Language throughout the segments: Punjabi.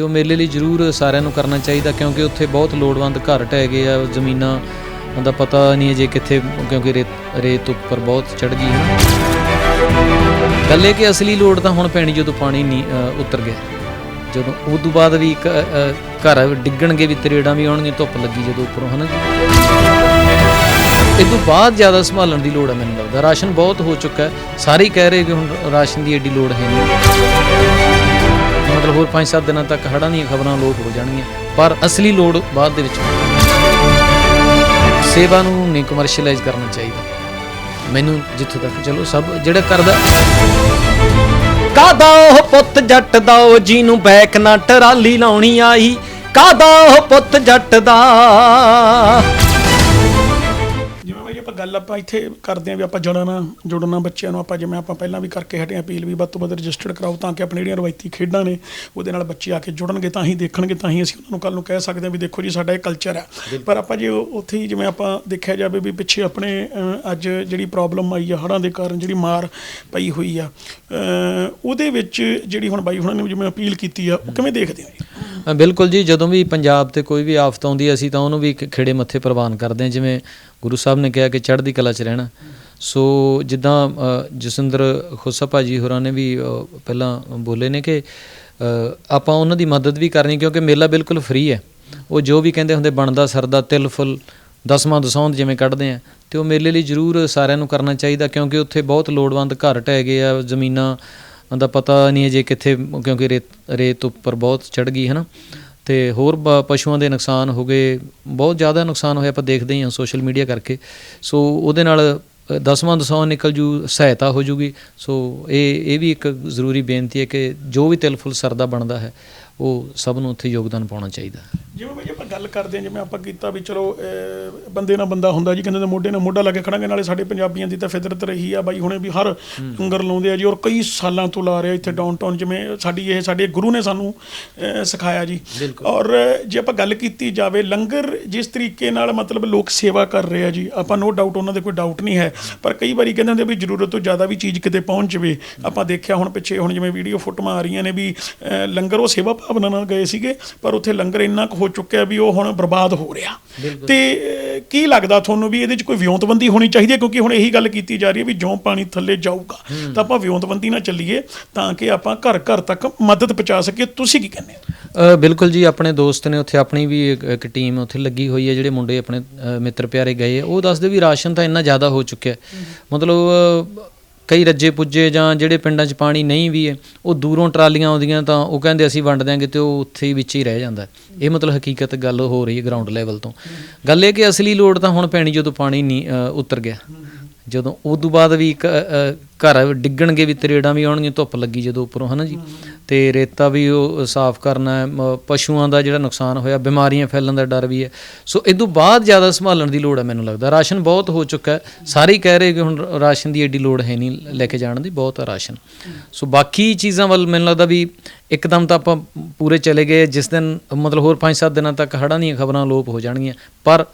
ਤੇ ਉਹ ਮੇਲੇ ਲਈ ਜ਼ਰੂਰ ਸਾਰਿਆਂ ਨੂੰ ਕਰਨਾ ਚਾਹੀਦਾ ਕਿਉਂਕਿ ਉੱਥੇ ਬਹੁਤ ਲੋੜਵੰਦ ਘਰ ਢਹਿ ਗਏ ਆ, ਜ਼ਮੀਨਾਂ ਦਾ ਪਤਾ ਨਹੀਂ ਹੈ ਜੇ ਕਿੱਥੇ, ਕਿਉਂਕਿ ਰੇਤ ਰੇਤ ਉੱਪਰ ਬਹੁਤ ਚੜ ਗਈ ਹੈ। ਗੱਲ ਇਹ ਕਿ ਅਸਲੀ ਲੋੜ ਤਾਂ ਹੁਣ ਪੈਣੀ ਜਦੋਂ ਪਾਣੀ ਨਹੀਂ ਉਤਰ ਗਿਆ। ਜਦੋਂ ਉਸ ਤੋਂ ਬਾਅਦ ਵੀ ਘਰ ਡਿੱਗਣਗੇ ਵੀ ਤਰੇੜਾਂ ਵੀ ਆਉਣਗੀਆਂ, ਧੁੱਪ ਲੱਗੀ ਜਦੋਂ ਉੱਪਰੋਂ, ਹਨਾ ਇਹ ਤੋਂ ਬਾਅਦ ਜ਼ਿਆਦਾ ਸੰਭਾਲਣ ਦੀ ਲੋੜ ਹੈ ਮੈਨੂੰ ਲੱਗਦਾ। ਰਾਸ਼ਨ ਬਹੁਤ ਹੋ ਚੁੱਕਾ ਹੈ। ਸਾਰੇ ਹੀ ਕਹਿ ਰਹੇ ਕਿ ਹੁਣ ਰਾਸ਼ਨ ਦੀ ਐਡੀ ਲੋੜ ਹੈ ਨਹੀਂ ਮਤਲਬ ਹੋਰ 5-7 ਦਿਨਾਂ ਤੱਕ ਹੜ੍ਹਾਂ ਦੀਆਂ ਖਬਰਾਂ ਲੋਪ ਹੋ ਜਾਣਗੀਆਂ। ਪਰ ਅਸਲੀ ਲੋੜ ਬਾਅਦ ਦੇ ਵਿੱਚ ਸੇਵਾ ਨੂੰ ਨਹੀਂ ਕਮਰਸ਼ੀਅਲਾਈਜ਼ ਕਰਨਾ ਚਾਹੀਦਾ। ਮੈਨੂੰ ਜਿੱਥੋਂ ਤੱਕ ਚਲੋ ਸਭ ਜਿਹੜਾ ਕਰਦਾ। ਕਾਦਾ ਉਹ ਪੁੱਤ ਜੱਟ ਦਾ ਉਹ ਜਿਹਨੂੰ ਬੈਕ ਨਾ ਟਰਾਲੀ ਲਾਉਣੀ ਆਈ? ਕਾਦਾ ਉਹ ਪੁੱਤ ਜੱਟ ਦਾ? ਗੱਲ ਆਪਾਂ ਇੱਥੇ ਕਰਦੇ ਆਂ ਵੀ ਆਪਾਂ ਜੁੜਨਾ ਜੁੜਨਾ ਬੱਚਿਆਂ ਨੂੰ ਆਪਾਂ ਜਿਵੇਂ ਆਪਾਂ ਪਹਿਲਾਂ ਵੀ ਕਰਕੇ ਹਟੇ ਅਪੀਲ ਵੀ ਵੱਧ ਤੋਂ ਵੱਧ ਰਜਿਸਟਰਡ ਕਰਾਓ ਤਾਂ ਕਿ ਆਪਣੇ ਜਿਹੜੀਆਂ ਰਵਾਇਤੀ ਖੇਡਾਂ ਨੇ ਉਹਦੇ ਨਾਲ ਬੱਚੇ ਆ ਕੇ ਜੁੜਨਗੇ ਤਾਂ ਹੀ ਦੇਖਣਗੇ ਤਾਂ ਹੀ ਅਸੀਂ ਉਹਨਾਂ ਨੂੰ ਕੱਲ ਨੂੰ ਕਹਿ ਸਕਦੇ ਆਂ ਵੀ ਦੇਖੋ ਜੀ ਸਾਡਾ ਇਹ ਕਲਚਰ ਹੈ ਪਰ ਆਪਾਂ ਜੇ ਉੱਥੇ ਹੀ ਜਿਵੇਂ ਆਪਾਂ ਦੇਖਿਆ ਜਾਵੇ ਵੀ ਪਿੱਛੇ ਆਪਣੇ ਅੱਜ ਜਿਹੜੀ ਪ੍ਰੋਬਲਮ ਆਈ ਆ ਹੜ੍ਹਾਂ ਦੇ ਕਾਰਨ ਜਿਹੜੀ ਮਾਰ ਪਈ ਹੋਈ ਆ ਉਹਦੇ ਵਿੱਚ ਜਿਹੜੀ ਹੁਣ ਬਾਈ ਹੁਣਾਂ ਨੇ ਜਿਵੇਂ ਅਪੀਲ ਕੀਤੀ ਆ ਉਹ ਕਿਵੇਂ ਦੇਖਦੇ ਹੋ ਜੀ? ਬਿਲਕੁਲ ਜੀ ਜਦੋਂ ਵੀ ਪੰਜਾਬ ਤੇ ਕੋਈ ਵੀ ਆਫਤ ਆਉਂਦੀ ਹੈ ਅਸੀਂ ਤਾਂ ਉਹਨੂੰ ਵੀ ਇੱਕ ਖੇੜੇ ਮੱਥੇ ਪ੍ਰਵਾਨ ਕਰਦੇ ਹਾਂ ਜਿਵੇਂ ਗੁਰੂ ਸਾਹਿਬ ਨੇ ਕਿਹਾ ਕਿ ਚੜ੍ਹਦੀ ਕਲਾ 'ਚ ਰਹਿਣਾ। ਸੋ ਜਿੱਦਾਂ ਅ, ਜਸਵਿੰਦਰ ਖੁੱਸਾ ਭਾਜੀ ਹੋਰਾਂ ਨੇ ਵੀ ਅ, ਪਹਿਲਾਂ ਬੋਲੇ ਨੇ ਕਿ ਅ, ਆਪਾਂ ਉਹਨਾਂ ਦੀ ਮਦਦ ਵੀ ਕਰਨੀ ਕਿਉਂਕਿ ਮੇਲਾ ਬਿਲਕੁਲ ਫ੍ਰੀ ਹੈ। ਉਹ ਜੋ ਵੀ ਕਹਿੰਦੇ ਹੁੰਦੇ ਬਣਦਾ ਸਰਦਾ ਤਿਲ ਫੁੱਲ ਦਸਵਾਂ ਦਸੌਂਦ ਜਿਵੇਂ ਕੱਢਦੇ ਆ ਤੇ ਉਹ ਮੇਲੇ ਲਈ ਜ਼ਰੂਰ ਸਾਰਿਆਂ ਨੂੰ ਕਰਨਾ ਚਾਹੀਦਾ ਕਿਉਂਕਿ ਉੱਥੇ ਬਹੁਤ ਲੋੜਵੰਦ ਘਰ ਢਹਿ ਗਏ ਆ ਜ਼ਮੀਨਾਂ ਦਾ ਪਤਾ ਨਹੀਂ ਹੈ ਜੇ ਕਿੱਥੇ ਕਿਉਂਕਿ ਰੇਤ ਰੇਤ ਉੱਪਰ ਬਹੁਤ ਚੜ ਗਈ ਹੈ ਨਾ ਤੇ ਹੋਰ ਬ- ਪਸ਼ੂਆਂ ਦੇ ਨੁਕਸਾਨ ਹੋ ਗਏ ਬਹੁਤ ਜ਼ਿਆਦਾ ਨੁਕਸਾਨ ਹੋਇਆ ਆਪਾਂ ਦੇਖਦੇ ਹੀ ਹਾਂ ਸੋਸ਼ਲ ਮੀਡੀਆ ਕਰਕੇ। ਸੋ ਉਹਦੇ ਨਾਲ ਅ, ਦਸਵਾਂ ਦਸੌਂ ਨਿਕਲ ਜੂ ਸਹਾਇਤਾ ਹੋ ਜੂਗੀ। ਸੋ ਇਹ ਇਹ ਵੀ ਇੱਕ ਜ਼ਰੂਰੀ ਬੇਨਤੀ ਹੈ ਕਿ ਜੋ ਵੀ ਤਿਲ ਫੁੱਲ ਸਰਦਾ ਬਣਦਾ ਹੈ ਉਹ ਸਭ ਨੂੰ ਉੱਥੇ ਯੋਗਦਾਨ ਪਾਉਣਾ ਚਾਹੀਦਾ ਜਿਵੇਂ ਗੱਲ ਕਰਦੇ ਹਾਂ ਜਿਵੇਂ ਆਪਾਂ ਕੀਤਾ ਵੀ ਚਲੋ ਬੰਦੇ ਨਾਲ ਬੰਦਾ ਹੁੰਦਾ ਜੀ ਕਹਿੰਦੇ ਨੇ ਮੋਢੇ ਨਾਲ ਮੋਢਾ ਲਾ ਕੇ ਖੜਾਂਗੇ ਨਾਲੇ ਸਾਡੇ ਪੰਜਾਬੀਆਂ ਦੀ ਤਾਂ ਫਿਤਰਤ ਰਹੀ ਆ ਬਾਈ ਹੁਣੇ ਵੀ ਹਰ ਲੰਗਰ ਲਾਉਂਦੇ ਆ ਜੀ ਔਰ ਕਈ ਸਾਲਾਂ ਤੋਂ ਲਾ ਰਿਹਾ ਇੱਥੇ ਡਾਊਨਟਾਊਨ ਜਿਵੇਂ ਸਾਡੀ ਇਹ ਸਾਡੇ ਗੁਰੂ ਨੇ ਸਾਨੂੰ ਸਿਖਾਇਆ ਜੀ। ਔਰ ਜੇ ਆਪਾਂ ਗੱਲ ਕੀਤੀ ਜਾਵੇ ਲੰਗਰ ਜਿਸ ਤਰੀਕੇ ਨਾਲ ਮਤਲਬ ਲੋਕ ਸੇਵਾ ਕਰ ਰਹੇ ਆ ਜੀ ਆਪਾਂ ਨੋ ਡਾਊਟ ਉਹਨਾਂ ਦੇ ਕੋਈ ਡਾਊਟ ਨਹੀਂ ਹੈ ਪਰ ਕਈ ਵਾਰੀ ਕਹਿੰਦੇ ਹੁੰਦੇ ਵੀ ਜ਼ਰੂਰਤ ਤੋਂ ਜ਼ਿਆਦਾ ਵੀ ਚੀਜ਼ ਕਿਤੇ ਪਹੁੰਚ ਜਵੇ। ਆਪਾਂ ਦੇਖਿਆ ਹੁਣ ਪਿੱਛੇ ਹੁਣ ਜਿਵੇਂ ਵੀਡੀਓ ਫੋਟੋਆਂ ਆ ਰਹੀਆਂ ਨੇ ਵੀ ਲੰਗਰ ਉਹ ਸੇਵਾ ਭਾਵਨਾ ਨਾਲ ਗਏ ਸੀਗੇ ਪਰ ਉੱਥੇ ਲੰਗਰ ਇੰਨਾ ਕੁ ਹੋ ਚੁੱਕਿਆ ਵੀ ਉਹ ਹੁਣ ਬਰਬਾਦ ਹੋ ਰਿਹਾ। ਤੇ ਕੀ ਲੱਗਦਾ ਤੁਹਾਨੂੰ ਵੀ ਇਹਦੇ 'ਚ ਕੋਈ ਵਿਉਂਤਬੰਦੀ ਹੋਣੀ ਚਾਹੀਦੀ ਹੈ? ਕਿਉਂਕਿ ਹੁਣ ਇਹੀ ਗੱਲ ਕੀਤੀ ਜਾ ਰਹੀ ਹੈ ਵੀ ਜਿਉਂ ਪਾਣੀ ਥੱਲੇ ਜਾਊਗਾ ਤਾਂ ਆਪਾਂ ਵਿਉਂਤਬੰਦੀ ਨਾਲ ਚੱਲੀਏ ਤਾਂ ਕਿ ਆਪਾਂ ਘਰ ਘਰ ਤੱਕ ਮਦਦ ਪਹੁੰਚਾ ਸਕੀਏ। ਤੁਸੀਂ ਕੀ ਕਹਿੰਦੇ ਹੋ? ਬਿਲਕੁਲ ਜੀ ਆਪਣੇ ਦੋਸਤ ਨੇ ਉੱਥੇ ਆਪਣੀ ਵੀ ਇੱਕ- ਟੀਮ ਉੱਥੇ ਲੱਗੀ ਹੋਈ ਹੈ ਜਿਹੜੇ ਮੁੰਡੇ ਆਪਣੇ ਮਿੱਤਰ ਪਿਆਰੇ ਗਏ ਉਹ ਦੱਸਦੇ ਵੀ ਰਾਸ਼ਨ ਤਾਂ ਇੰਨਾ ਜ਼ਿਆਦਾ ਹੋ ਚੁੱਕਿਆ। ਮਤਲਬ ਕਈ ਰੱਜੇ ਪੁੱਜੇ ਜਾਂ ਜਿਹੜੇ ਪਿੰਡਾਂ 'ਚ ਪਾਣੀ ਨਹੀਂ ਵੀ ਹੈ, ਉਹ ਦੂਰੋਂ ਟਰਾਲੀਆਂ ਆਉਂਦੀਆਂ ਤਾਂ ਉਹ ਕਹਿੰਦੇ ਅਸੀਂ ਵੰਡ ਦਿਆਂਗੇ ਤੇ ਉਹ ਉੱਥੇ ਹੀ ਵਿੱਚ ਹੀ ਰਹਿ ਜਾਂਦਾ ਇਹ ਮਤਲਬ ਹਕੀਕਤ ਗੱਲ ਹੋ ਰਹੀ ਹੈ ਗਰਾਊਂਡ ਲੈਵਲ ਤੋਂ। ਗੱਲ ਇਹ ਕਿ ਅਸਲੀ ਲੋੜ ਤਾਂ ਹੁਣ ਪੈਣੀ ਜਦੋਂ ਪਾਣੀ ਨਹੀਂ ਉਤਰ ਗਿਆ। ਜਦੋਂ ਉਸ ਤੋਂ ਬਾਅਦ ਵੀ ਇੱਕ, ਘਰ ਡਿੱਗਣਗੇ ਵੀ ਤਰੇੜਾਂ ਵੀ ਆਉਣਗੀਆਂ ਧੁੱਪ ਲੱਗੀ ਜਦੋਂ ਉੱਪਰੋਂ ਹਨਾ ਜੀ? ਤੇ ਰੇਤਾ ਵੀ ਉਹ ਸਾਫ਼ ਕਰਨਾ ਹੈ ਮ- ਪਸ਼ੂਆਂ ਦਾ ਜਿਹੜਾ ਨੁਕਸਾਨ ਹੋਇਆ ਬਿਮਾਰੀਆਂ ਫੈਲਣ ਦਾ ਡਰ ਵੀ ਹੈ। ਸੋ ਇਸ ਤੋਂ ਬਾਅਦ ਜ਼ਿਆਦਾ ਸੰਭਾਲਣ ਦੀ ਲੋੜ ਹੈ ਮੈਨੂੰ ਲੱਗਦਾ। ਰਾਸ਼ਨ ਬਹੁਤ ਹੋ ਚੁੱਕਾ ਹੈ। ਸਾਰੇ ਹੀ ਕਹਿ ਰਹੇ ਕਿ ਹੁਣ ਰਾਸ਼ਨ ਦੀ ਐਡੀ ਲੋੜ ਹੈ ਨਹੀਂ ਲੈ ਕੇ ਜਾਣ ਦੀ ਬਹੁਤ ਹੈ ਰਾਸ਼ਨ। ਸੋ ਬਾਕੀ ਚੀਜ਼ਾਂ ਵੱਲ ਮੈਨੂੰ ਲੱਗਦਾ ਵੀ ਇੱਕਦਮ ਤਾਂ ਆਪਾਂ ਪੂਰੇ ਚਲੇ ਗਏ ਜਿਸ ਦਿਨ ਮਤਲਬ ਹੋਰ 5-7 ਦਿਨਾਂ ਤੱਕ ਹੜ੍ਹਾਂ ਦੀਆਂ ਖਬਰਾਂ ਲੋਪ ਹੋ ਜਾਣਗੀਆਂ। ਪਰ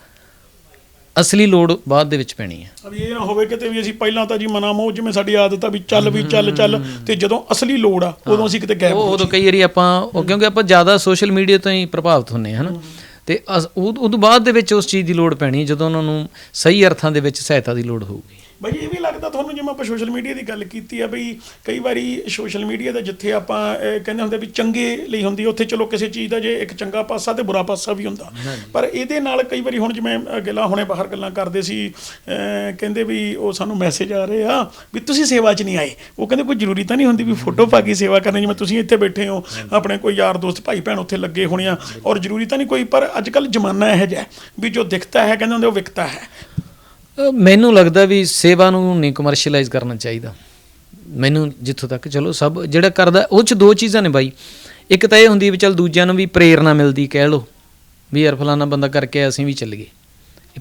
ਅਸਲੀ ਲੋੜ ਬਾਅਦ ਦੇ ਵਿੱਚ ਪੈਣੀ ਹੈ। ਅਬ ਇਹ ਨਾ ਹੋਵੇ ਕਿਤੇ ਵੀ ਅਸੀਂ ਪਹਿਲਾਂ ਤਾਂ ਜੀ ਮਨਾ ਮੋਹ ਜਿਵੇਂ ਸਾਡੀ ਆਦਤ ਆ ਵੀ ਚੱਲ ਵੀ ਚੱਲ ਚੱਲ ਤੇ ਜਦੋਂ ਅਸਲੀ ਲੋੜ ਆ ਉਦੋਂ ਅਸੀਂ ਕਿਤੇ ਗੈਪ ਉਹ ਉਦੋਂ ਕਈ ਵਾਰੀ ਆਪਾਂ ਉਹ ਕਿਉਂਕਿ ਆਪਾਂ ਜ਼ਿਆਦਾ ਸੋਸ਼ਲ ਮੀਡੀਆ ਤੋਂ ਹੀ ਪ੍ਰਭਾਵਿਤ ਹੁੰਨੇ ਹਾਂ ਹਨਾ? ਤੇ ਅਸ- ਉਹ ਤੋਂ ਬਾਅਦ ਦੇ ਵਿੱਚ ਉਸ ਚੀਜ਼ ਦੀ ਲੋੜ ਪੈਣੀ ਹੈ ਜਦੋਂ ਉਹਨਾਂ ਨੂੰ ਸਹੀ ਅਰਥਾਂ ਦੇ ਵਿੱਚ ਸਹਾਇਤਾ ਦੀ ਲੋੜ ਹੋਊਗੀ। ਬਈ ਇਹ ਵੀ ਤੁਹਾਨੂੰ ਜਿਵੇਂ ਆਪਾਂ ਸੋਸ਼ਲ ਮੀਡੀਆ ਦੀ ਗੱਲ ਕੀਤੀ ਆ ਬਈ ਕਈ ਵਾਰੀ ਸੋਸ਼ਲ ਮੀਡੀਆ ਦਾ ਜਿੱਥੇ ਆਪਾਂ ਕਹਿੰਦੇ ਹੁੰਦੇ ਵੀ ਚੰਗੇ ਲਈ ਹੁੰਦੀ ਉੱਥੇ ਚਲੋ ਕਿਸੇ ਚੀਜ਼ ਦਾ ਜੇ ਇੱਕ ਚੰਗਾ ਪਾਸਾ ਤੇ ਬੁਰਾ ਪਾਸਾ ਵੀ ਹੁੰਦਾ। ਪਰ ਇਹਦੇ ਨਾਲ ਕਈ ਵਾਰੀ ਹੁਣ ਜਿਵੇਂ ਗਿਲਾ ਹੁਣੇ ਬਾਹਰ ਗੱਲਾਂ ਕਰਦੇ ਸੀ ਕਹਿੰਦੇ ਵੀ ਉਹ ਸਾਨੂੰ ਮੈਸੇਜ ਆ ਰਹੇ ਆ ਵੀ ਤੁਸੀਂ ਸੇਵਾ 'ਚ ਨਹੀਂ ਆਏ। ਉਹ ਕਹਿੰਦੇ ਕੋਈ ਜ਼ਰੂਰੀ ਤਾਂ ਨਹੀਂ ਹੁੰਦੀ ਵੀ ਫੋਟੋ ਪਾ ਕੇ ਸੇਵਾ ਕਰਨੀ ਜਿਵੇਂ ਤੁਸੀਂ ਇੱਥੇ ਬੈਠੇ ਹੋ ਆਪਣੇ ਕੋਈ ਯਾਰ ਦੋਸਤ ਭਾਈ ਭੈਣ ਉੱਥੇ ਲੱਗੇ ਹੋਣੇ ਆ ਔਰ ਜ਼ਰੂਰੀ ਤਾਂ ਨਹੀਂ ਕੋਈ ਪਰ ਅੱਜ ਕੱਲ ਜ਼ਮਾਨਾ ਇਹੋ ਜਿਹਾ ਵੀ ਜੋ ਦਿਖਤਾ ਹੈ ਕਹਿੰਦੇ ਹੁੰਦੇ ਉਹ ਵਿਕਤਾ ਹੈ। ਮੈਨੂੰ ਲੱਗਦਾ ਵੀ ਸੇਵਾ ਨੂੰ ਨਹੀਂ ਕਮਰਸ਼ੀਅਲਾਈਜ਼ ਕਰਨਾ ਚਾਹੀਦਾ। ਮੈਨੂੰ ਜਿੱਥੋਂ ਤੱਕ, ਚਲੋ ਸਭ ਜਿਹੜਾ ਕਰਦਾ, ਉਹ ਚ ਦੋ ਚੀਜ਼ਾਂ ਨੇ ਬਾਈ। ਇੱਕ ਤਾਂ ਇਹ ਹੁੰਦੀ ਵੀ ਚਲ ਦੂਜਿਆਂ ਨੂੰ ਵੀ ਪ੍ਰੇਰਣਾ ਮਿਲਦੀ, ਕਹਿ ਲੋ ਵੀ ਯਾਰ ਫਲਾਣਾ ਬੰਦਾ ਕਰਕੇ ਅਸੀਂ ਵੀ ਚੱਲੀਏ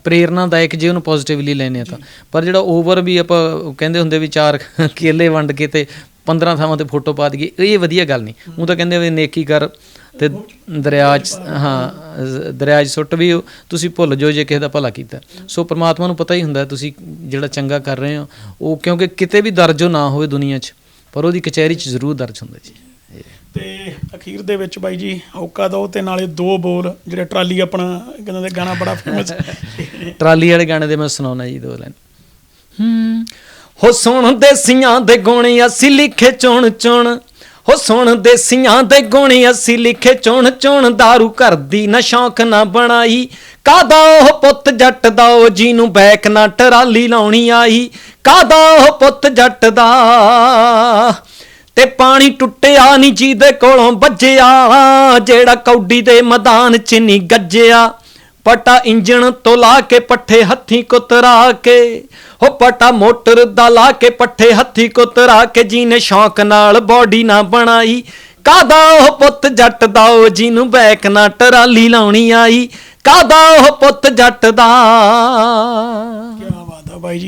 ਪ੍ਰੇਰਨਾਦਾਇਕ ਜੇ ਉਹਨੂੰ ਪੋਜ਼ਿਟਿਵਲੀ ਲੈਨੇ ਆ ਤਾਂ। ਪਰ ਜਿਹੜਾ ਓਵਰ ਵੀ ਆਪਾਂ ਕਹਿੰਦੇ ਹੁੰਦੇ ਵੀ ਚਾਰ ਕੇਲੇ ਵੰਡ ਕੇ ਤੇ 15 ਥਾਵਾਂ ਤੇ ਫੋਟੋ ਪਾ ਦਈਏ, ਇਹ ਵਧੀਆ ਗੱਲ ਨਹੀਂ। ਉਹ ਤਾਂ ਕਹਿੰਦੇ ਵੀ ਨੇਕੀ ਕਰ ਤੇ ਦਰਿਆ 'ਚ ਹਾਂ ਜ਼- ਦਰਿਆ 'ਚ ਸੁੱਟ ਵੀ ਤੁਸੀਂ ਭੁੱਲ ਜਾਓ ਜੇ ਕਿਸੇ ਦਾ ਭਲਾ ਕੀਤਾ। ਸੋ ਪ੍ਰਮਾਤਮਾ ਨੂੰ ਪਤਾ ਹੀ ਹੁੰਦਾ ਤੁਸੀਂ ਜਿਹੜਾ ਚੰਗਾ ਕਰ ਰਹੇ ਹੋ ਉਹ ਕਿਉਂਕਿ ਕਿਤੇ ਵੀ ਦਰਜੋ ਨਾ ਹੋਵੇ ਦੁਨੀਆ 'ਚ ਪਰ ਉਹਦੀ ਕਚਹਿਰੀ 'ਚ ਜ਼ਰੂਰ ਦਰਜ ਹੁੰਦਾ ਜੀ। ਤੇ ਅਖੀਰ ਦੇ ਵਿੱਚ ਬਾਈ ਜੀ ਹੌਕਾ ਦੋ ਤੇ ਨਾਲੇ ਦੋ ਬੋਲ ਜਿਹੜੇ ਟਰਾਲੀ ਆਪਣਾ ਕਹਿੰਦੇ ਨੇ ਗਾਣਾ ਬੜਾ ਫੇਮਸ ਟਰਾਲੀ ਵਾਲੇ ਗਾਣੇ ਦੇ ਮੈਂ ਸੁਣਾਉਣਾ ਜੀ ਦੋ ਲਾਈਨ। ਹੂੰ। ਹੋ ਸੁਣ ਦੇਸੀਆਂ ਦੇ ਗੁਣ ਅਸੀਂ ਲਿਖੇ ਚੁਣ ਚੁਣ ਹੋ ਸੁਣ ਦੇਸੀਆਂ ਦੇ ਗੁਣ ਅਸੀਂ ਲਿਖੇ, ਚੁਣ ਚੁਣ दारू ਕਰਦੀ ਨਾ ਸ਼ੌਕ ਨਾ ਬਣਾਈ। ਕਾਦਾ ਉਹ ਪੁੱਤ ਜੱਟ ਦਾ, ਉਹ ਜੀ ਨੂੰ ਬੈਕ ਨਾ ਟਰਾਲੀ ਲਾਉਣੀ ਆਈ। ਕਾਦਾ ਉਹ ਪੁੱਤ ਜੱਟ ਦਾ, ਤੇ ਪਾਣੀ ਟੁੱਟਿਆ ਨਹੀਂ ਦੇ ਕੋਲੋਂ ਵੱਜਿਆ। ਜਿਹੜਾ ਕੌਡੀ ਦੇ ਮੈਦਾਨ 'ਚ ਨਹੀਂ ਗੱਜਿਆ। ਪਟਾ ਇੰਜਣ ਤੋਂ ਲਾ ਕੇ ਪੱਠੇ ਹੱਥੀ ਕੁਤਰਾ ਕੇ। ਹੋ ਪਟਾ ਮੋਟਰ ਦਾ ਲਾ ਕੇ ਪੱਠੇ ਹੱਥੀ ਕੁਤਰਾ ਕੇ ਜਿਹਨੇ ਸ਼ੌਕ ਨਾਲ ਬੋਡੀ ਨਾ ਬਣਾਈ। ਕਾਦਾ ਉਹ ਪੁੱਤ ਜੱਟ ਦਾ, ਉਹ ਜਿਹਨੂੰ ਬੈਕ ਨਾ ਟਰਾਲੀ ਲਾਉਣੀ ਆਈ। ਕਾਦਾ ਉਹ ਪੁੱਤ ਜੱਟ ਦਾ। ਕੀ ਬਾਤ ਆ ਬਾਈ ਜੀ।